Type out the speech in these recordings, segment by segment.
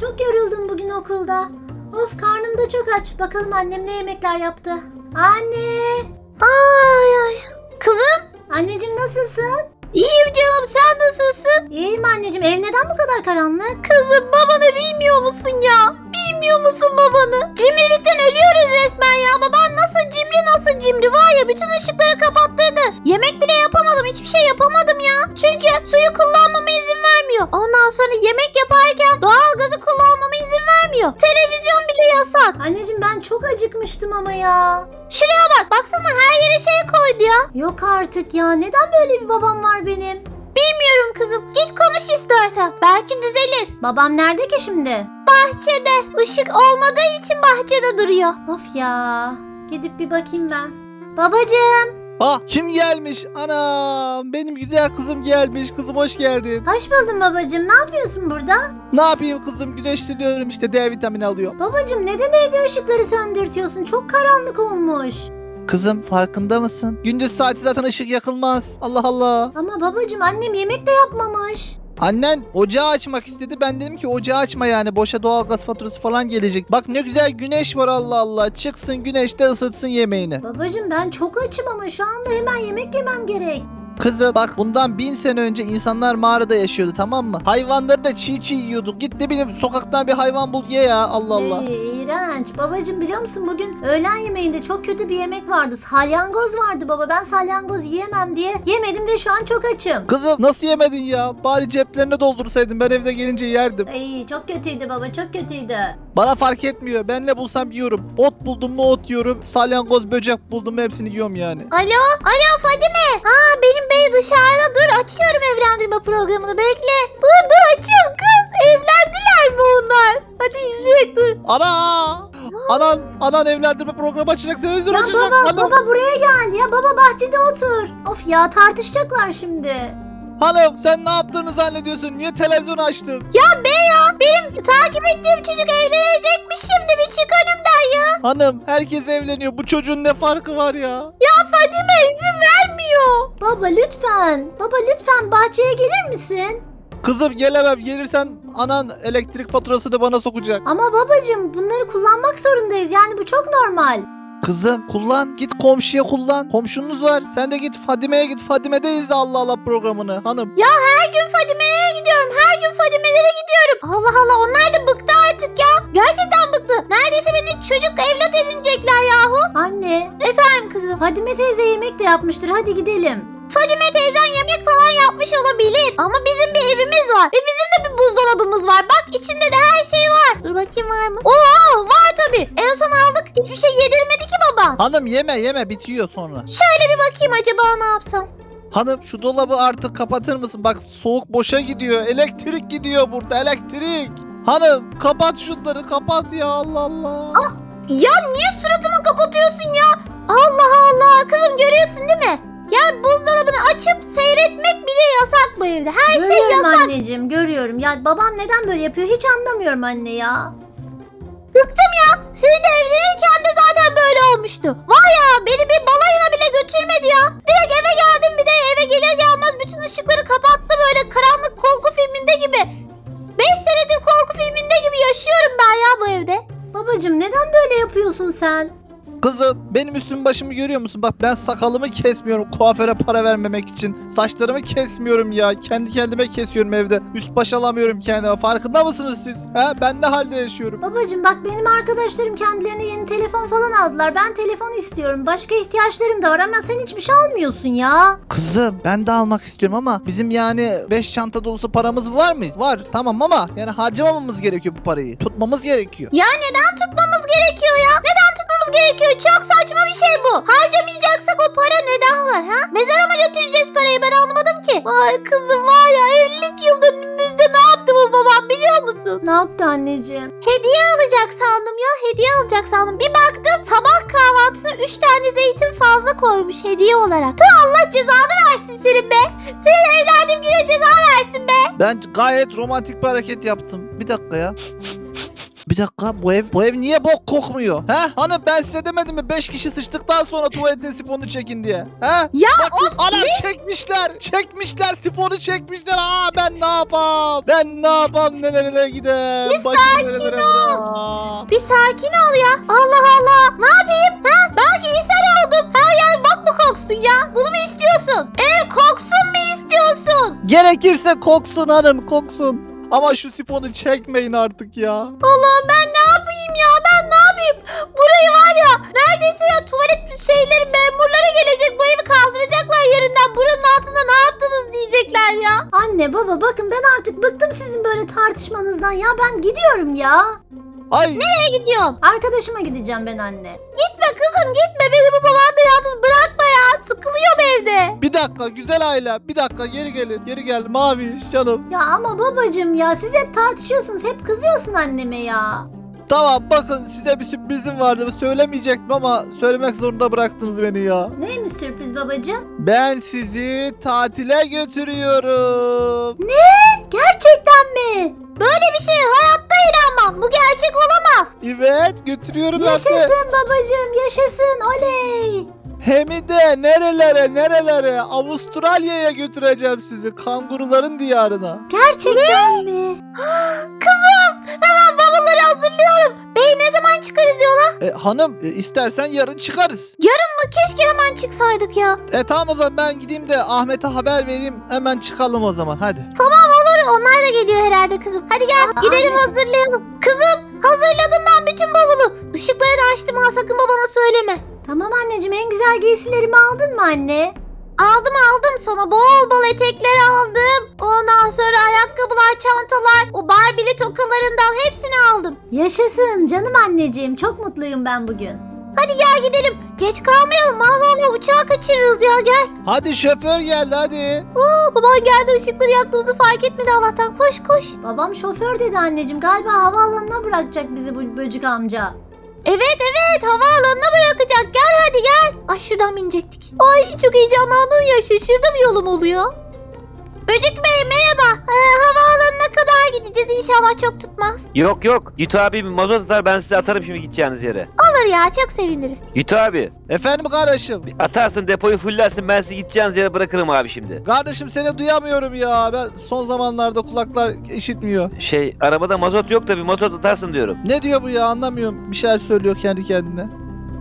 Çok yoruldum bugün okulda. Of karnım da çok aç. Bakalım annem ne yemekler yaptı. Anne! Ay ay. Kızım Anneciğim nasılsın? iyiyim canım sen nasılsın? İyiyim anneciğim. Ev neden bu kadar karanlık? Kızım babanı bilmiyor musun ya? Bilmiyor musun babanı? Cimrilikten ölüyoruz resmen ya. Baban nasıl cimri nasıl cimri var ya bütün ışıkları kapattırdı. Yemek bile yapamadım hiçbir şey yapamadım ya. Çünkü suyu kullanmama izin vermiyor. Ondan sonra yemek yaparken doğalgazı kullanmama izin vermiyor. Televizyon bile yasak. Anneciğim ben çok acıkmıştım ama ya. Şuraya bak baksana her yere şey koydu ya. Yok artık ya. Neden böyle bir babam var benim? Bilmiyorum kızım git konuş istersen. Belki düzelir. Babam nerede ki şimdi? Bahçede ışık olmadığı için bahçede duruyor. Of ya. Gidip bir bakayım ben. Babacığım. Ah kim gelmiş? Anam benim güzel kızım gelmiş. Kızım hoş geldin. Hoş buldum babacığım. Ne yapıyorsun burada? Ne yapayım kızım güneşleniyorum işte D vitamini alıyorum. Babacığım neden evde ışıkları söndürtüyorsun? Çok karanlık olmuş. Kızım farkında mısın? Gündüz saati zaten ışık yakılmaz. Allah Allah. Ama babacığım annem yemek de yapmamış. Annen ocağı açmak istedi. Ben dedim ki ocağı açma yani. Boşa doğalgaz faturası falan gelecek. Bak ne güzel güneş var Allah Allah. Çıksın güneşte ısıtsın yemeğini. Babacığım ben çok açım ama şu anda hemen yemek yemem gerek. Kızım bak bundan bin sene önce insanlar mağarada yaşıyordu tamam mı? Hayvanları da çiğ çiğ yiyorduk. Git ne bileyim sokaktan bir hayvan bul ye ya Allah Allah. Ey, iğrenç. Babacığım biliyor musun bugün öğlen yemeğinde çok kötü bir yemek vardı. Salyangoz vardı baba. Ben salyangoz yiyemem diye yemedim ve şu an çok açım. Kızım nasıl yemedin ya? Bari ceplerine doldursaydın ben evde gelince yerdim. Ay çok kötüydü baba çok kötüydü. Bana fark etmiyor. Ben ne bulsam yiyorum. Ot buldum mu ot yiyorum. Salyangoz böcek buldum mu hepsini yiyorum yani. Alo, alo Fadime. Ha benim bey dışarıda dur açıyorum evlendirme programını bekle. Dur dur açıyorum kız. Evlendiler mi onlar? Hadi izleyek dur. Ana! Anan, anan evlendirme programı açacak, televizyon Ya açacak. baba Hanım, baba buraya gel ya baba bahçede otur. Of ya tartışacaklar şimdi. hanım sen ne yaptığını zannediyorsun? Niye televizyon açtın? Ya bey ya benim takip ettiğim çocuk evlenecekmiş şimdi bir çık önümden ya. Hanım herkes evleniyor. Bu çocuğun ne farkı var ya? Ya Fadime izin vermiyor. Baba lütfen baba lütfen bahçeye gelir misin? Kızım gelemem. Gelirsen anan elektrik faturasını bana sokacak. Ama babacığım bunları kullanmak zorundayız yani bu çok normal. Kızım kullan. Git komşuya kullan. Komşunuz var. Sen de git Fadime'ye git. Fadime'de izle Allah Allah programını. Hanım. Ya her gün Fadime'lere gidiyorum. Her gün Fadime'lere gidiyorum. Allah Allah onlar da bıktı artık ya. Gerçekten bıktı. Neredeyse beni çocuk evlat edinecekler yahu. Anne Efendim kızım. Fadime teyze yemek de yapmıştır hadi gidelim. Fadime teyzen yemek falan yapmış olabilir. Ama bizim bir evimiz var. Ve bizim de bir buzdolabımız var. Bak içinde de her şey var. Dur bakayım var mı? Oo var tabii. En son aldık. Hiçbir şey yedirmedi ki baban. Hanım yeme yeme bitiyor sonra. Şöyle bir bakayım acaba ne yapsam. Hanım şu dolabı artık kapatır mısın? Bak soğuk boşa gidiyor. Elektrik gidiyor burada elektrik. Hanım kapat şunları kapat ya Allah Allah. Ya niye suratımı kapatıyorsun ya? Allah Allah. Kızım görüyorsun değil mi? Ya buzdolabını açıp seyretmek bile yasak bu evde. Her şey görüyorum yasak. anneciğim görüyorum. Ya babam neden böyle yapıyor hiç anlamıyorum anne ya. Bıktım ya. Senin de evlenirken de zaten böyle olmuştu. Var ya beni bir balayına bile götürmedi ya. Direkt eve geldim bir de eve gelir gelmez bütün ışıkları kapattı böyle karanlık korku filminde gibi. 5 senedir korku filminde gibi yaşıyorum ben ya bu evde. Babacığım neden böyle yapıyorsun sen? Kızım benim üstüm başımı görüyor musun? Bak ben sakalımı kesmiyorum kuaföre para vermemek için. Saçlarımı kesmiyorum ya. Kendi kendime kesiyorum evde. Üst baş alamıyorum kendime. Farkında mısınız siz? He? Ben ne halde yaşıyorum? Babacığım bak benim arkadaşlarım kendilerine yeni telefon falan aldılar. Ben telefon istiyorum. Başka ihtiyaçlarım da var ama sen hiçbir şey almıyorsun ya. Kızım ben de almak istiyorum ama bizim yani 5 çanta dolusu paramız var mı? Var tamam ama yani harcamamamız gerekiyor bu parayı. Tutmamız gerekiyor. Ya neden tutmamız gerekiyor ya? Neden tutmamız gerekiyor? Çok saçma bir şey bu. Harcamayacaksak o para neden var ha? Mezara mı götüreceğiz parayı ben anlamadım ki. Vay kızım var ya evlilik yıl dönümümüzde ne yaptı bu babam biliyor musun? Ne yaptı anneciğim? Hediye alacak sandım ya hediye alacak sandım. Bir baktım sabah kahvaltısına 3 tane zeytin fazla koymuş hediye olarak. Tüh Allah cezanı versin senin be. Senin evlendiğim güne ceza versin be. Ben gayet romantik bir hareket yaptım. Bir dakika ya. Bir dakika bu ev bu ev niye bok kokmuyor? He? Hanım ben size demedim mi 5 kişi sıçtıktan sonra tuvaletin sifonu çekin diye. He? Ya Bak, anam çekmişler. Çekmişler sifonu çekmişler. Aa ben ne yapam? Ben ne yapam nerelere gidem? Bir sakin ol. Bir sakin ol ya. Allah Allah. Ne yapayım? Ha? Belki ishal oldum. Her yer bak mı koksun ya? Bunu mu istiyorsun? Ev koksun mu istiyorsun? Gerekirse koksun hanım koksun. Ama şu sifonu çekmeyin artık ya. Allah'ım ben ne yapayım ya? Ben ne yapayım? Burayı var ya neredeyse ya tuvalet şeyleri memurları gelecek. Bu evi kaldıracaklar yerinden. Buranın altında ne yaptınız diyecekler ya. Anne baba bakın ben artık bıktım sizin böyle tartışmanızdan ya ben gidiyorum ya. Ay Nereye gidiyorsun? Arkadaşıma gideceğim ben anne. Gitme kızım gitme. Beni bu babanda yalnız bırakma ya. Sıkılıyorum evde. bir dakika güzel aile. Bir dakika geri gelin. Geri gel mavi canım. Ya ama babacım ya siz hep tartışıyorsunuz hep kızıyorsun anneme ya. Tamam bakın size bir sürprizim vardı. Söylemeyecektim ama söylemek zorunda bıraktınız beni ya. Neymiş sürpriz babacım? Ben sizi tatile götürüyorum. Gerçekten mi? Böyle bir şeye hayatta inanmam. Bu gerçek olamaz. Evet götürüyorum ben de. Yaşasın babacım yaşasın oley. Hem de nerelere nerelere Avustralya'ya götüreceğim sizi kanguruların diyarına. Gerçekten mi? Kızım hemen bavulları hazırlıyorum. Bey ne zaman çıkarız yola? E, hanım e, istersen yarın çıkarız. Ama keşke hemen çıksaydık ya. E tamam o zaman ben gideyim de Ahmet'e haber vereyim hemen çıkalım o zaman hadi. Olur onlar da geliyor herhalde kızım. Hadi gel gidelim hazırlayalım. Kızım hazırladım ben bütün bavulu. Işıkları da açtım ha sakın babana söyleme. Tamam anneciğim en güzel giysilerimi aldın mı anne? Aldım aldım sana bol bol etekler aldım. Ondan sonra ayakkabılar, çantalar, o barbili tokalarından hepsini aldım. Yaşasın canım anneciğim çok mutluyum ben bugün. Hadi gel gidelim. Geç kalmayalım. Allah uçağı kaçırırız ya gel. Hadi şoför geldi hadi. Aa, baban geldi ışıkları yaktığımızı fark etmedi Allah'tan. Koş koş. Babam şoför dedi anneciğim galiba havaalanına bırakacak bizi bu böcük amca. Evet evet havaalanına bırakacak. Gel hadi gel. Ay şuradan binecektik. Ay çok heyecanlandım ya şaşırdım yolum oluyor. Böcük Bey merhaba. Ee, havaalanına kadar gideceğiz inşallah çok tutmaz. Yok yok. Yutu abi bir mazot atar ben size atarım şimdi gideceğiniz yere. Olur ya çok seviniriz. Yutu abi Efendim kardeşim. atarsın depoyu fullersin ben sizi gideceğiniz yere bırakırım abi şimdi. Kardeşim seni duyamıyorum ya. Ben son zamanlarda kulaklar işitmiyor. Şey arabada mazot yok da bir mazot atarsın diyorum. Ne diyor bu ya anlamıyorum. Bir şeyler söylüyor kendi kendine.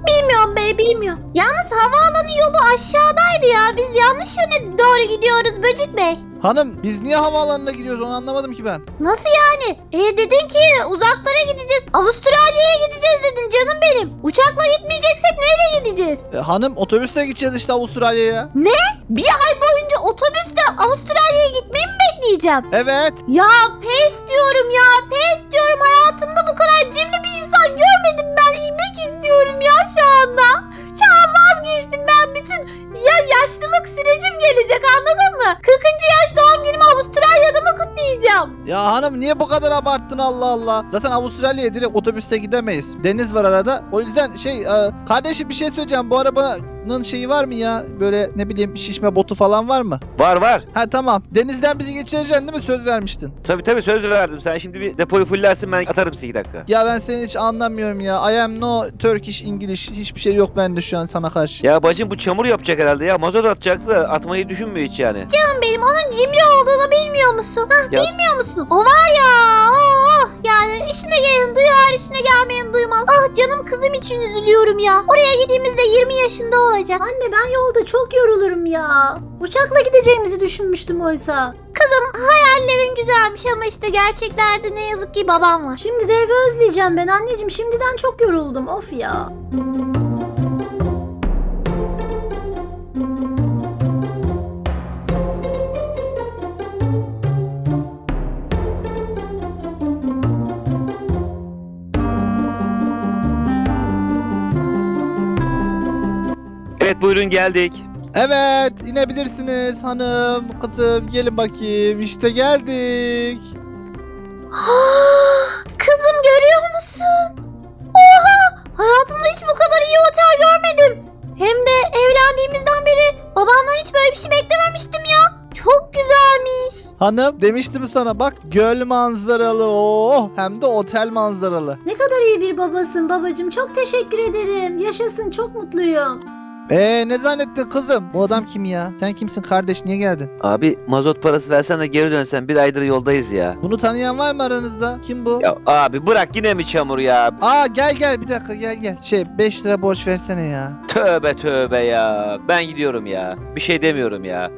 Bilmiyorum bey bilmiyorum. Yalnız havaalanı yolu aşağıdaydı ya. Biz yanlış yöne doğru gidiyoruz Böcük Bey. Hanım biz niye havaalanına gidiyoruz onu anlamadım ki ben. Nasıl yani? E dedin ki uzaklara gideceğiz. Avustralya'ya gideceğiz dedin canım benim. Uçakla gitmeyeceksek neyle gideceğiz? E, hanım otobüsle gideceğiz işte Avustralya'ya. Bir ay boyunca otobüste Avustralya'ya gitmeyi mi bekleyeceğim? Evet. Ya pes diyorum ya pes diyorum. Hayatımda bu kadar cimri bir insan görmedim ben. İnmek istiyorum ya Ya hanım niye bu kadar abarttın Allah Allah. Zaten Avustralya'ya direkt otobüste gidemeyiz. Deniz var arada. O yüzden şey e, kardeşim bir şey söyleyeceğim. Bu arabanın şeyi var mı ya? Böyle ne bileyim şişme botu falan var mı? Var var. Ha tamam. Denizden bizi geçireceksin değil mi? Söz vermiştin. Tabi tabi söz verdim. Sen şimdi bir depoyu fullersin ben atarım size 2 dakika. Ya ben seni hiç anlamıyorum ya. I am no Turkish English. Hiçbir şey yok bende şu an sana karşı. Ya bacım bu çamur yapacak herhalde ya. Mazot atacaktı da atmayı düşünmüyor hiç yani. Canım benim onun cimri olduğunu bilmiyor musun? Hah, Ya- bilmiyor musun? O var ya oh, yani işine gelen duyar işine gelmeyen duymaz. Ah canım kızım için üzülüyorum ya. Oraya gittiğimizde 20 yaşında olacak. Anne ben yolda çok yorulurum ya. Uçakla gideceğimizi düşünmüştüm oysa. Kızım hayallerin güzelmiş ama işte gerçeklerde ne yazık ki babam var. Şimdi de evi özleyeceğim ben anneciğim şimdiden çok yoruldum of ya. Evet buyurun geldik. Evet inebilirsiniz hanım kızım gelin bakayım işte geldik. Kızım görüyor musun? Oha! Hayatımda hiç bu kadar iyi otel görmedim. Hem de evlendiğimizden beri babamdan hiç böyle bir şey beklememiştim ya. Çok güzelmiş. Hanım demiştim sana bak göl manzaralı oh hem de otel manzaralı. Ne kadar iyi bir babasın babacığım. Çok teşekkür ederim. Yaşasın çok mutluyum. Ee ne zannettin kızım? Bu adam kim ya? Sen kimsin kardeş niye geldin? Abi mazot parası versen de geri dönsen bir aydır yoldayız ya. Bunu tanıyan var mı aranızda? Kim bu? Ya abi bırak yine mi çamur ya? Aa gel gel bir dakika gel gel. Şey 5 lira borç versene ya. Tövbe tövbe ya. Ben gidiyorum ya. Bir şey demiyorum ya.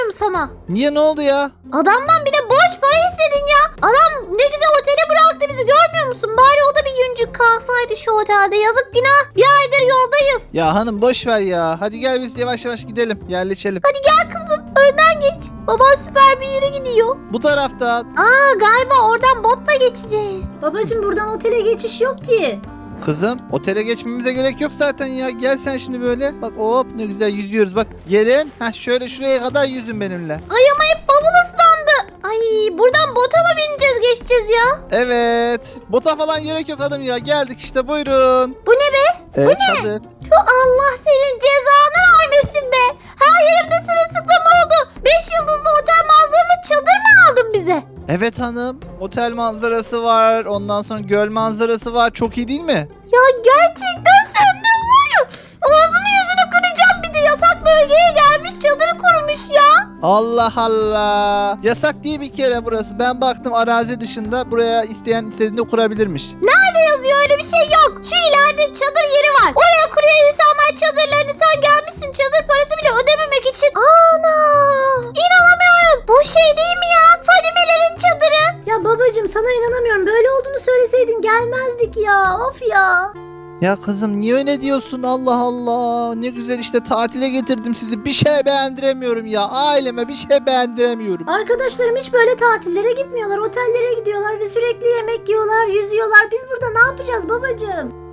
Diyorum sana. Niye ne oldu ya? Adamdan bir de borç para istedin ya. Adam ne güzel otele bıraktı bizi görmüyor musun? Bari o da bir güncük kalsaydı şu otelde. Yazık günah. Bir aydır yoldayız. Ya hanım boş ver ya. Hadi gel biz yavaş yavaş gidelim. Yerleşelim. Hadi gel kızım önden geç. Baban süper bir yere gidiyor. Bu tarafta. Aa galiba oradan botla geçeceğiz. Babacığım buradan otele geçiş yok ki. Kızım otele geçmemize gerek yok zaten ya. Gel sen şimdi böyle. Bak hop ne güzel yüzüyoruz. Bak gelin. Heh şöyle şuraya kadar yüzün benimle. Ay ama hep bavul ıslandı. Ay buradan bota mı bineceğiz geçeceğiz ya? Evet. Bota falan gerek yok hanım ya. Geldik işte buyurun. Bu ne be? Evet, çadır. Tüh Allah senin cezanı vermesin be. Her yerimde sırılsıklam oldu. Beş yıldızlı otel manzaralı çadır mı aldın bize? Evet hanım. Otel manzarası var. Ondan sonra göl manzarası var. Çok iyi değil mi? Ya gerçekten senden var ya. Ağzını yüzünü kıracağım bir de yasak bölgeye gelmiş çadır kurmuş ya. Allah Allah. Yasak değil bir kere burası. Ben baktım arazi dışında buraya isteyen istediğinde kurabilirmiş. Nerede yazıyor öyle bir şey yok. Şu ileride çadır yeri var. Oraya kuruyor insanlar çadırlarını sen gelmişsin çadır parası bile ödememek için. Ana inanamıyorum. Bu şey değil mi ya? Fadimelerin çadırı. Ya babacığım sana inanamıyorum. Böyle olduğunu söyleseydin gelmezdik ya. Of ya. Ya kızım niye öyle diyorsun Allah Allah. Ne güzel işte tatile getirdim sizi. Bir şey beğendiremiyorum ya. Aileme bir şey beğendiremiyorum. Arkadaşlarım hiç böyle tatillere gitmiyorlar. Otellere gidiyorlar ve sürekli yemek yiyorlar, yüzüyorlar. Biz burada ne yapacağız babacığım?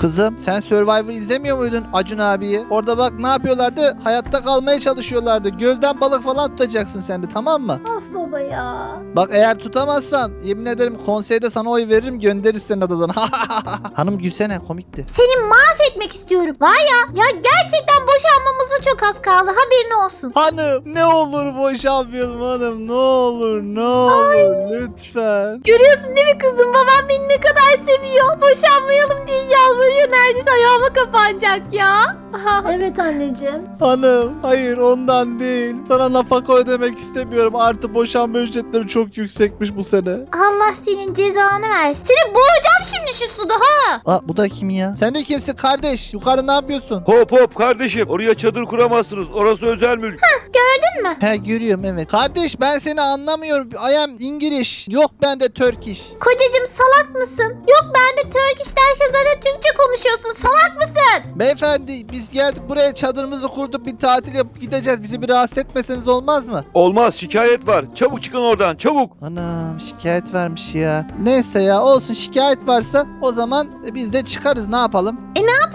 Kızım sen Survivor izlemiyor muydun Acun abiyi? Orada bak ne yapıyorlardı? Hayatta kalmaya çalışıyorlardı. Gölden balık falan tutacaksın sen de tamam mı? Of baba ya. Bak eğer tutamazsan yemin ederim konseyde sana oy veririm gönderir seni adadan. Hanım gülsene komikti. Seni mahvetmek istiyorum. Var ya ya gerçekten boşanmamıza çok az kaldı haberin olsun. Hanım ne olur boşanmayalım hanım ne olur ne olur lütfen. Görüyorsun değil mi kızım babam beni ne kadar seviyor. Boşanmayalım diye yalvarıyor neredeyse ayağıma kapanacak ya. Evet anneciğim. Hanım hayır ondan değil. Sana nafaka ödemek istemiyorum. Artı boşanma ücretleri çok yüksekmiş bu sene. Allah senin cezanı versin. Seni boğacağım şimdi şu suda ha. Aa bu da kim ya? Sen de kimsin kardeş? Yukarı ne yapıyorsun? Hop hop kardeşim oraya çadır kuramazsınız. Orası özel mülk. Gördün mü? He görüyorum evet. Kardeş ben seni anlamıyorum. I am English. Yok bende Turkish. Kocacığım salak mısın? Yok ben de Turkish derken zaten Türkçe konuşuyorsun. Salak mısın? Beyefendi biz geldik buraya çadırımızı kurduk bir tatil yapıp gideceğiz. Bizi bir rahatsız etmeseniz olmaz mı? Olmaz şikayet var. Çabuk çıkın oradan çabuk. Anam şikayet vermiş ya. Neyse ya olsun şikayet varsa o zaman biz de çıkarız ne yapalım? E ne yapacağız?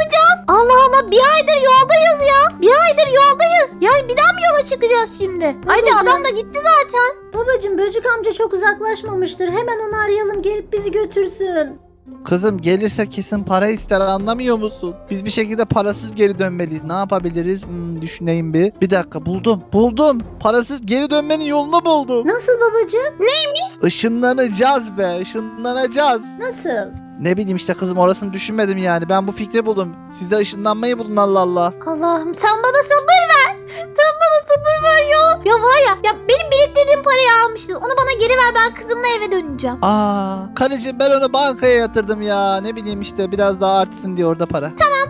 Allah Allah bir aydır yoldayız ya. Bir aydır yoldayız. Yani bir daha mı yola çıkacağız şimdi? Ayrıca Babacığım. adam da gitti zaten. Babacığım böcük amca çok uzaklaşmamıştır. Hemen onu arayalım gelip bizi götürsün. Kızım gelirse kesin para ister anlamıyor musun? Biz bir şekilde parasız geri dönmeliyiz. Ne yapabiliriz? Hmm, düşüneyim bir. Bir dakika buldum. Buldum. Parasız geri dönmenin yolunu buldum. Nasıl babacığım? Işınlanacağız be. Işınlanacağız. Nasıl? Ne bileyim işte kızım orasını düşünmedim yani. Ben bu fikri buldum. Siz de ışınlanmayı bulun Allah Allah. Allah'ım sen bana sabır ver. Sen bana sabır ver ya. Ya var ya, ya benim biriktirdiğim parayı almıştın. Onu bana geri ver ben kızımla eve döneceğim. Aa, kalecim ben onu bankaya yatırdım ya. Ne bileyim işte biraz daha artsın diye orada para. Bankadan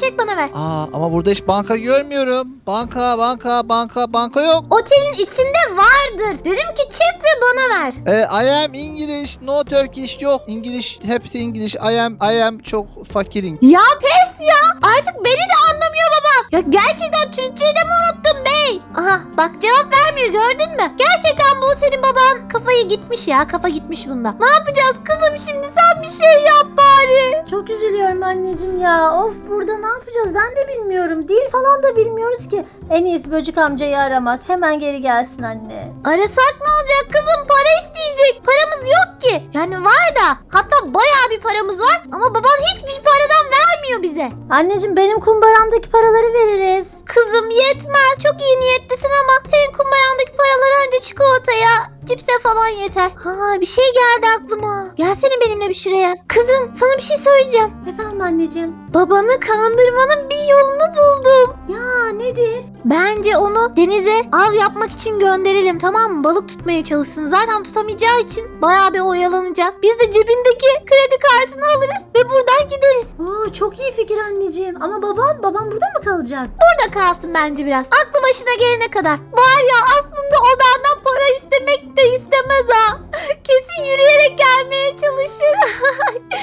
çek bana ver. Aa ama burada hiç banka görmüyorum. Banka, banka, banka, banka yok. Otelin içinde vardır. Dedim ki çek ve bana ver. E, I am English, no Turkish yok. English, hepsi English. I am, I am çok fakirin. Ya pes ya. Artık beni de anlamıyor baba. Ya gerçekten Türkçeyi de mi unuttun bey? Aha bak cevap vermiyor gördün mü? Gerçekten bu senin baban kafayı gitmiş ya. Kafa gitmiş bunda. Ne yapacağız kızım şimdi sen bir şey yap bari. Çok üzülüyorum anneciğim ya. Of burada ne yapacağız ben de bilmiyorum. Dil falan da bilmiyoruz ki. En iyisi böcük amcayı aramak. Hemen geri gelsin anne. Arasak ne olacak kızım para isteyecek. Paramız yok ki. Yani var da hatta bayağı bir paramız var ama baban hiçbir paradan vermiyor bize. Anneciğim benim kumbaramdaki paraları veririz. Kızım yetmez. Çok iyi niyetlisin ama senin kumbarandaki paralar de çikolataya, cipse falan yeter. Ha bir şey geldi aklıma. Gelsene benimle bir şuraya. Kızım sana bir şey söyleyeceğim. Efendim anneciğim. Babanı kandırmanın bir yolunu buldum. Ya nedir? Bence onu denize av yapmak için gönderelim tamam mı? Balık tutmaya çalışsın. Zaten tutamayacağı için bayağı bir oyalanacak. Biz de cebindeki kredi kartını alırız ve buradan gideriz. Oo çok iyi fikir anneciğim. Ama babam, babam burada mı kalacak? Burada kalsın bence biraz. Aklı başına gelene kadar. Var ya aslında o benden para istemek de istemez ha. Kesin yürüyerek gelmeye çalışır.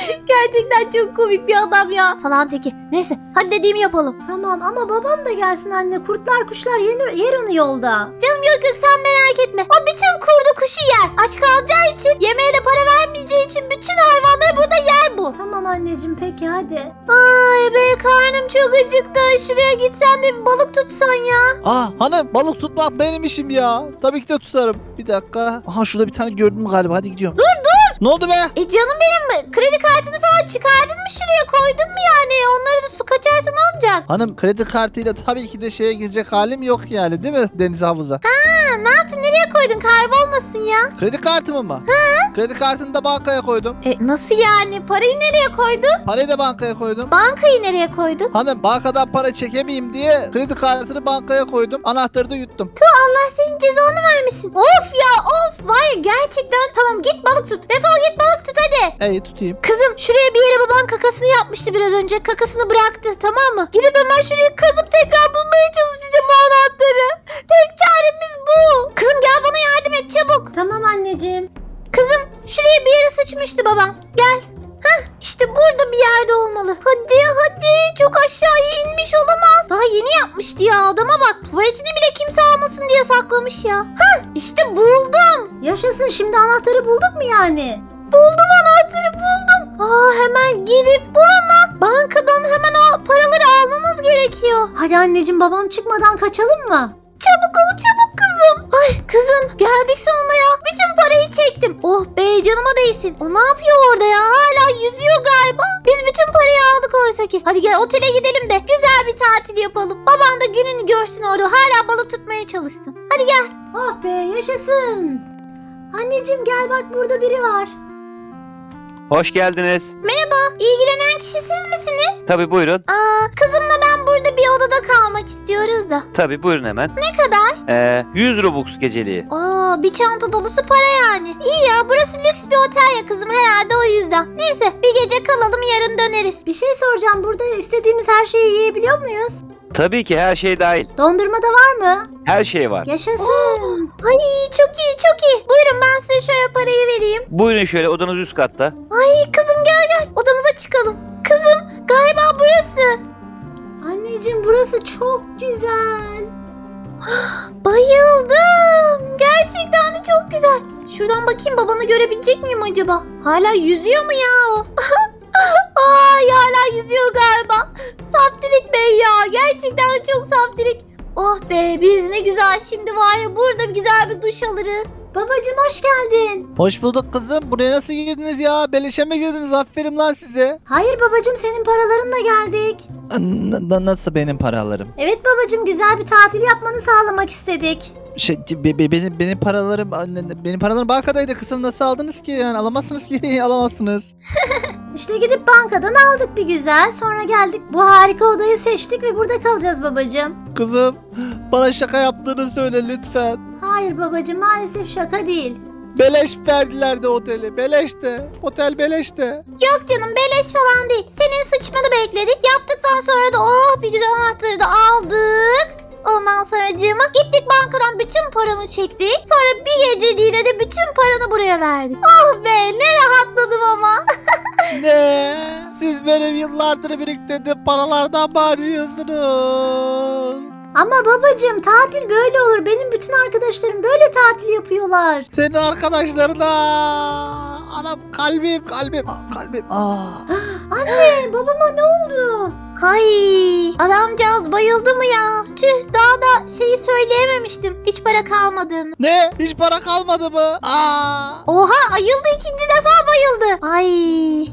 Gerçekten çok komik bir adam ya. Salam teki. Neyse hadi dediğimi yapalım. Tamam ama babam da gelsin anne. Kurtlar kuşlar yer, yer onu yolda. Canım yok yok sen merak etme. O bütün kurdu kuşu yer. Aç kalacağı için yemeğe de para vermeyeceği için Tamam anneciğim peki hadi. Ay be karnım çok acıktı. Şuraya gitsen de bir balık tutsan ya. Aa hanım balık tutmak benim işim ya. Tabii ki de tutarım. Bir dakika. Aha şurada bir tane gördüm galiba. Hadi gidiyorum. Dur. Ne oldu be? E canım benim kredi kartını falan çıkardın mı şuraya koydun mu yani? Onları da su kaçarsa ne olacak? Hanım kredi kartıyla tabii ki de şeye girecek halim yok yani değil mi deniz havuza? Ha, ne yaptın nereye koydun kaybolmasın ya? Kredi kartımı mı? Kredi kartını da bankaya koydum. E nasıl yani parayı nereye koydun? Parayı da bankaya koydum. Bankayı nereye koydun? Hanım bankadan para çekemeyeyim diye kredi kartını bankaya koydum. Anahtarı da yuttum. Allah senin cezanı vermesin. Of ya of var ya gerçekten tamam git balık tut. Defol git balık tut hadi. İyi tutayım. Kızım şuraya bir yere baban kakasını yapmıştı biraz önce. Kakasını bıraktı tamam mı? Gidip hemen şurayı kazıp tekrar bulmaya çalışacağım o anahtarı. Tek çaremiz bu. Kızım gel bana yardım et çabuk. Tamam anneciğim. Kızım şuraya bir yere sıçmıştı babam. Gel. Hah işte burada bir yerde olmalı. Hadi hadi çok aşağıya inmiş olamaz. Daha yeni yapmıştı ya adama bak. Tuvaletini bile kimse almasın diye saklamış ya. Hah işte buldum. Yaşasın şimdi anahtarı bulduk mu yani? Buldum anahtarı buldum. Aa hemen gidip bununla bankadan hemen o paraları almamız gerekiyor. Hadi anneciğim babam çıkmadan kaçalım mı? Çabuk ol çabuk. Ay kızım geldik sonunda ya. Bütün parayı çektim. Oh be canıma değsin. O ne yapıyor orada ya? Hala yüzüyor galiba. Biz bütün parayı aldık oysa ki. Hadi gel otele gidelim de güzel bir tatil yapalım. Babam da gününü görsün orada. Hala balık tutmaya çalışsın. Hadi gel. Oh be yaşasın. Anneciğim gel bak burada biri var. Hoş geldiniz. Merhaba. İlgilenen kişi siz misiniz? Tabii buyurun. Aa, kızımla ben burada bir odada kalmak istiyoruz da. Tabii buyurun hemen. Ne kadar? Ee, 100 Robux geceliği. Aa, bir çanta dolusu para yani. İyi ya burası lüks bir otel ya kızım herhalde o yüzden. Neyse bir gece kalalım yarın döneriz. Bir şey soracağım burada istediğimiz her şeyi yiyebiliyor muyuz? Tabii ki her şey dahil. Dondurma da var mı? Her şey var. Yaşasın. Ay çok iyi çok iyi. Buyurun ben size şöyle parayı vereyim. Buyurun şöyle odanız üst katta. Ay kızım gel gel odamıza çıkalım. Kızım galiba burası. Anneciğim burası çok güzel. Bayıldım. Gerçekten de çok güzel. Şuradan bakayım babanı görebilecek miyim acaba? Hala yüzüyor mu ya o? Ay hala yüzüyor galiba. Saftirik Bey ya. Gerçekten çok saftirik. Oh be biz ne güzel şimdi var ya burada güzel bir duş alırız. Babacım hoş geldin. Hoş bulduk kızım. Buraya nasıl girdiniz ya? Beleşe mi girdiniz? Aferin lan size. Hayır babacım senin paralarınla geldik. N- n- nasıl benim paralarım? Evet babacım güzel bir tatil yapmanı sağlamak istedik. Şey be- be- benim benim paralarım benim paralarım bankadaydı kızım nasıl aldınız ki yani alamazsınız ki alamazsınız. İşte gidip bankadan aldık bir güzel. Sonra geldik bu harika odayı seçtik ve burada kalacağız babacım. Kızım bana şaka yaptığını söyle lütfen. Hayır babacım maalesef şaka değil. Beleş verdiler de oteli beleş de otel beleş de. Yok canım beleş falan değil. Senin sıçmanı bekledik. Yaptıktan sonra da oh bir güzel anahtarı da aldık. Ondan sonra gittik bankadan bütün paranı çektik. Sonra bir geceliğine de bütün paranı buraya verdik. Oh be ne rahatladım ama. Ne? Siz benim yıllardır biriktirdiğim paralardan mı harcıyorsunuz? Ama babacım tatil böyle olur. Benim bütün arkadaşlarım böyle tatil yapıyorlar. Senin arkadaşlarına. Anam kalbim kalbim ah, kalbim. Ah. Anne babama ne oldu? Hay adamcağız bayıldı mı ya? Tüh daha da şeyi söyleyememiştim. Hiç para kalmadığını. Ne? Hiç para kalmadı mı? Aa. Oha ayıldı ikinci defa bayıldı. Ay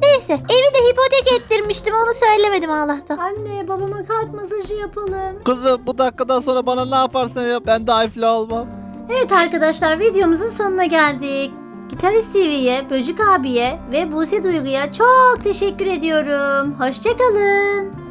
neyse evi de hipotek ettirmiştim onu söylemedim Allah'tan. Anne babama kalp masajı yapalım. Kızım bu dakikadan sonra bana ne yaparsan yap ben de iflah olmam. Evet arkadaşlar videomuzun sonuna geldik. Gitarist TV'ye, Böcük abiye ve Buse Duygu'ya çok teşekkür ediyorum. Hoşçakalın.